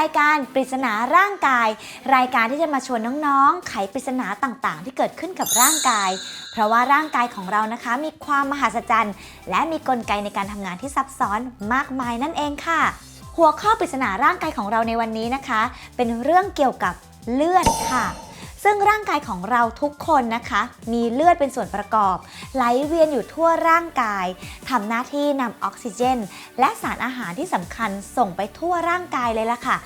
รายการปริศนาร่างกาย รายการที่จะมาชวนน้องๆ ไขปริศนาต่างๆ ที่เกิดขึ้นกับร่างกาย เพราะว่าร่างกายของเรานะคะ มีความมหัศจรรย์ และมีกลไกในการทำงานที่ซับซ้อนมากมายนั่นเองค่ะ หัวข้อปริศนาร่างกายของเราในวันนี้นะคะ เป็นเรื่องเกี่ยวกับเลือดค่ะ ซึ่งร่างกายของเราทุกคนนะคะ มีเลือดเป็นส่วนประกอบ ไหลเวียนอยู่ทั่วร่างกายทำหน้าที่นำออกซิเจน และสารอาหารที่สำคัญส่งไปทั่วร่างกายเลยล่ะค่ะ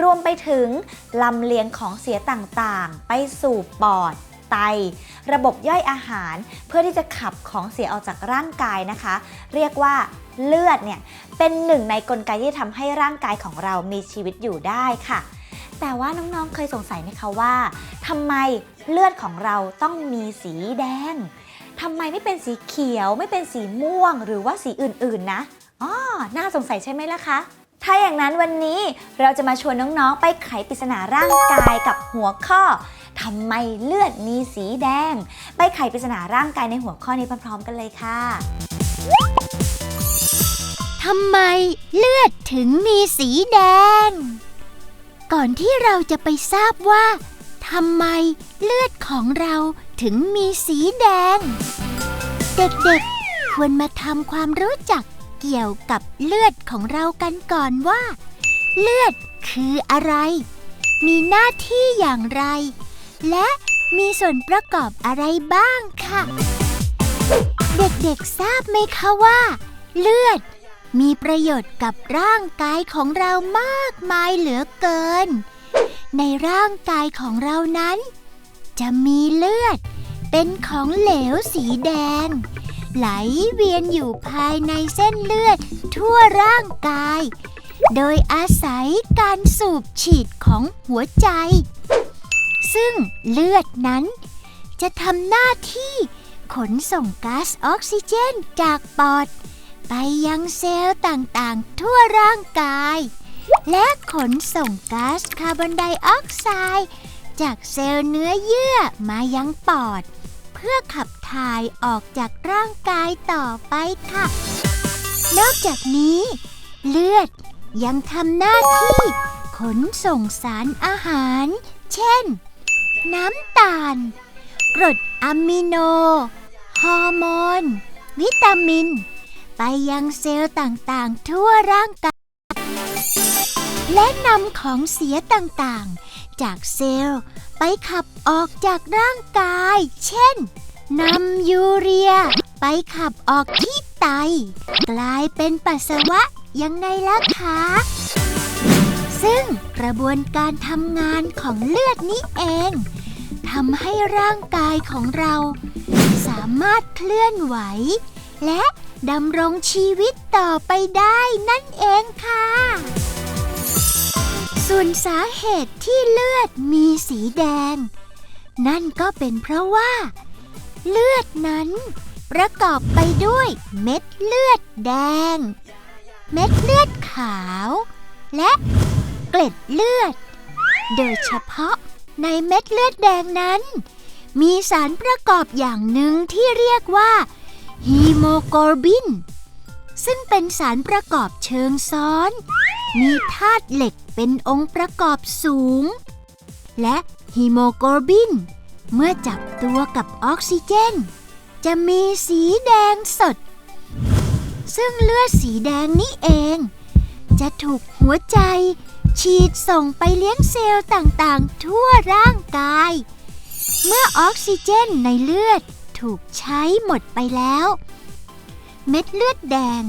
รวมไปถึงลำเลียงของเสียต่างๆ ไปสู่ปอดไต ระบบย่อยอาหารเพื่อที่จะขับของเสียออกจากร่างกายนะคะ เรียกว่าเลือดเนี่ยเป็นหนึ่งในกลไกที่ทำให้ร่างกายของเรามีชีวิตอยู่ได้ค่ะ แต่ว่าน้องๆเคยสงสัยไหมคะว่าทำไมเลือดของเราต้องมีสีแดงทำไมไม่เป็นสีเขียวไม่เป็นสีม่วง หรือว่าสีอื่นๆนะอ๋อน่าสงสัยใช่ไหมล่ะคะถ้าอย่างนั้นวันนี้เราจะมาชวนน้องๆ ไปไขปริศนาร่างกายกับหัวข้อทำไมเลือดมีสีแดง ไปไขปริศนาร่างกายในหัวข้อนี้พร้อมๆกันเลยค่ะทำไมเลือดถึงมีสีแดง ก่อนที่เราจะไปทราบว่าทำไมเลือดของเราถึงมีสีแดง เด็กๆ ควรมาทำความรู้จักเกี่ยวกับเลือดของเรากันก่อนว่า เลือดคืออะไร มีหน้าที่อย่างไร และมีส่วนประกอบอะไรบ้างค่ะ เด็กๆทราบไหมคะว่า เลือด มีประโยชน์กับร่างกายของเรามากมายเหลือเกิน ในร่างกายของเรานั้น จะมีเลือด เป็นของเหลวสีแดง ไหลเวียนอยู่ภายในเส้นเลือดทั่วร่างกาย โดยอาศัยการสูบฉีดของหัวใจ ซึ่งเลือดนั้น จะทำหน้าที่ขนส่งก๊าซออกซิเจนจากปอด ไปยังเซลล์ต่างๆ ทั่วร่างกาย และขนส่งก๊าซคาร์บอนไดออกไซด์จากเซลล์เนื้อเยื่อมายังปอด เพื่อขับถ่ายออกจากร่างกายต่อไปค่ะ นอกจากนี้ เลือดยังทำหน้าที่ ขนส่งสารอาหาร เช่น น้ำตาล กรดอะมิโน ฮอร์โมน วิตามิน ไปยังเซลล์ต่างๆ ทั่วร่างกาย และนำของเสียต่างๆ จากเซลล์ไปขับออกจากร่างกาย เช่นนำยูเรีย ไปขับออกที่ไต กลายเป็นปัสสาวะยังไงล่ะคะ ซึ่งกระบวนการทำงานของเลือดนี้เองทำให้ร่างกายของเรา สามารถเคลื่อนไหว และ ดำรงชีวิตต่อไปได้นั่นเองค่ะ ส่วนสาเหตุที่เลือดมีสีแดง นั่นก็เป็นเพราะว่า เลือดนั้น ประกอบไปด้วยเม็ดเลือดแดง เม็ดเลือดขาว และเกล็ดเลือด โดยเฉพาะในเม็ดเลือดแดงนั้น มีสารประกอบอย่างหนึ่งที่เรียกว่า ฮีโมโกลบิน ซึ่งเป็นสารประกอบเชิงซ้อน มีธาตุเหล็กเป็นองค์ประกอบสูง และฮีโมโกลบิน เมื่อจับตัวกับออกซิเจน จะมีสีแดงสด ซึ่งเลือดสีแดงนี้เอง จะถูกหัวใจ ฉีดส่งไปเลี้ยงเซลล์ต่างๆ ทั่วร่างกาย เมื่อออกซิเจนในเลือด ถูกใช้หมดไปแล้ว เม็ดเลือดแดง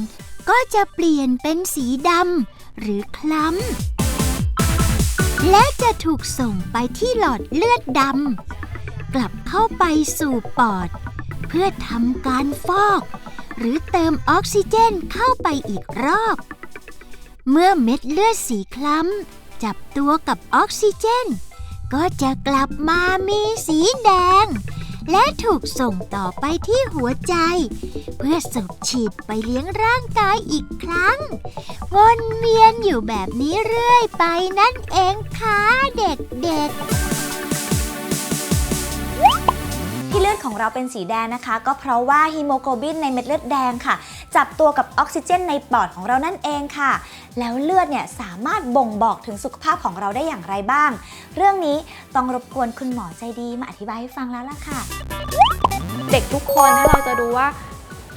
ก็จะเปลี่ยนเป็นสีดำหรือคล้ำ และจะถูกส่งไปที่หลอดเลือดดำกลับเข้าไปสู่ปอด เพื่อทำการฟอก หรือเติมออกซิเจนเข้าไปอีกรอบ เมื่อเม็ดเลือดสีคล้ำ จับตัวกับออกซิเจน ก็จะกลับมามีสีแดง และถูกส่งต่อไปที่หัวใจ เพื่อสูบฉีดไปเลี้ยงร่างกายอีกครั้ง วนเวียนอยู่แบบนี้เรื่อยไปนั่นเองค่ะเด็กๆ ที่เลือดของเราเป็นสีแดงนะคะ ก็เพราะว่าฮีโมโกลบินในเม็ดเลือดแดงค่ะ จับตัวกับออกซิเจนในปอดของเรานั่นเองค่ะ แล้วเลือดเนี่ยสามารถบ่งบอกถึงสุขภาพของเราได้อย่างไรบ้าง เรื่องนี้ต้องรบกวนคุณหมอใจดีมาอธิบายให้ฟังแล้วล่ะค่ะ เด็กทุกคนถ้าเราจะดูว่า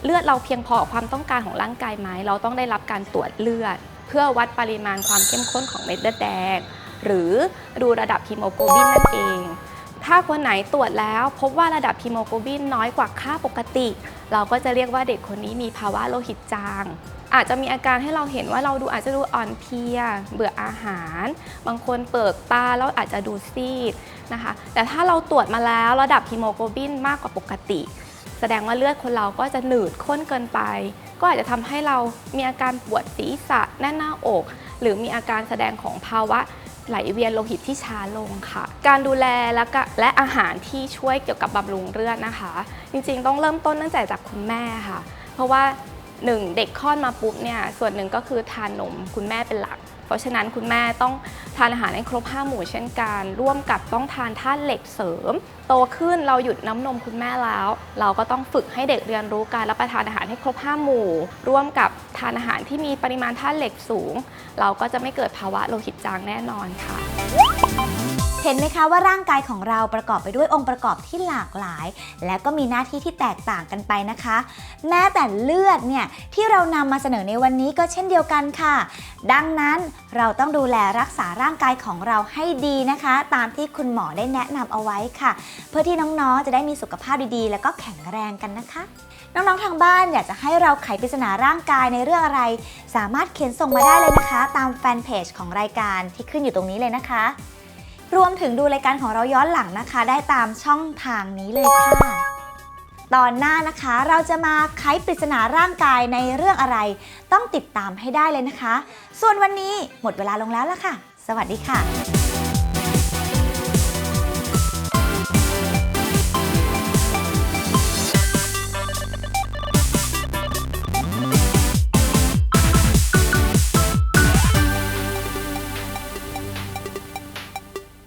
เลือดเราเพียงพอกับความต้องการของร่างกายไหมเราต้องได้รับการตรวจเลือด เพื่อวัดปริมาณความเข้มข้นของเม็ดเลือดแดง หรือดูระดับฮีโมโกลบินนั่นเอง ถ้าคนไหนตรวจแล้วพบว่าระดับฮีโมโกลบินน้อยกว่าค่าปกติ เราก็จะเรียกว่าเด็กคนนี้มีภาวะโลหิตจาง อาจจะมีอาการให้เราเห็นว่าเราดูอาจจะดูอ่อนเพลีย เบื่ออาหาร บางคนเปิดตาแล้วอาจจะดูซีดนะคะ แต่ถ้าเราตรวจมาแล้วระดับฮีโมโกลบินมากกว่าปกติ แสดงว่าเลือดคนเราก็จะหนืดข้นเกินไป ก็อาจจะทำให้เรามีอาการปวดศีรษะแน่นหน้าอก หรือมีอาการแสดงของภาวะ ไหลเวียนโลหิตที่ช้าลงค่ะ การดูแลและก็และอาหารที่ช่วยเกี่ยวกับบำรุงเลือดนะคะ จริงๆ ต้องเริ่มต้นตั้งแต่จากคุณแม่ค่ะ เพราะว่า หนึ่งเด็กคลอดมาปุ๊บเนี่ยส่วนหนึ่งก็คือทานนมคุณแม่เป็นหลัก เพราะฉะนั้นคุณแม่ต้องทานอาหารให้ครบ5หมู่เช่นกัน ร่วมกับต้องทานธาตุเหล็กเสริม โตขึ้นเราหยุดน้ำนมคุณแม่แล้ว เราก็ต้องฝึกให้เด็กเรียนรู้การรับประทานอาหารให้ครบ5หมู่ ร่วมกับทานอาหารที่มีปริมาณธาตุเหล็กสูง เราก็จะไม่เกิดภาวะโลหิตจางแน่นอนค่ะ เห็นไหมคะว่าร่างกายของเราประกอบไปด้วยองค์ประกอบที่หลากหลาย และก็มีหน้าที่ที่แตกต่างกันไปนะคะ แม้แต่เลือดเนี่ยที่เรานำมาเสนอในวันนี้ก็เช่นเดียวกันค่ะ ดังนั้นเราต้องดูแลรักษาร่างกายของเราให้ดีนะคะ ตามที่คุณหมอได้แนะนำเอาไว้ค่ะ เพื่อที่น้องๆจะได้มีสุขภาพดีๆ แล้วก็แข็งแรงกันนะคะน้องๆ ทางบ้านอยากจะให้เราไขปริศนาร่างกายในเรื่องอะไร สามารถเขียนส่งมาได้เลยนะคะ ตามแฟนเพจของรายการที่ขึ้นอยู่ตรงนี้เลยนะคะ รวมถึงดูรายการของเราย้อนหลังนะคะ ได้ตามช่องทางนี้เลยค่ะ ตอนหน้านะคะเราจะมาไขปริศนาร่างกายในเรื่องอะไร ต้องติดตามให้ได้เลยนะคะ ส่วนวันนี้หมดเวลาลงแล้วละค่ะ สวัสดีค่ะ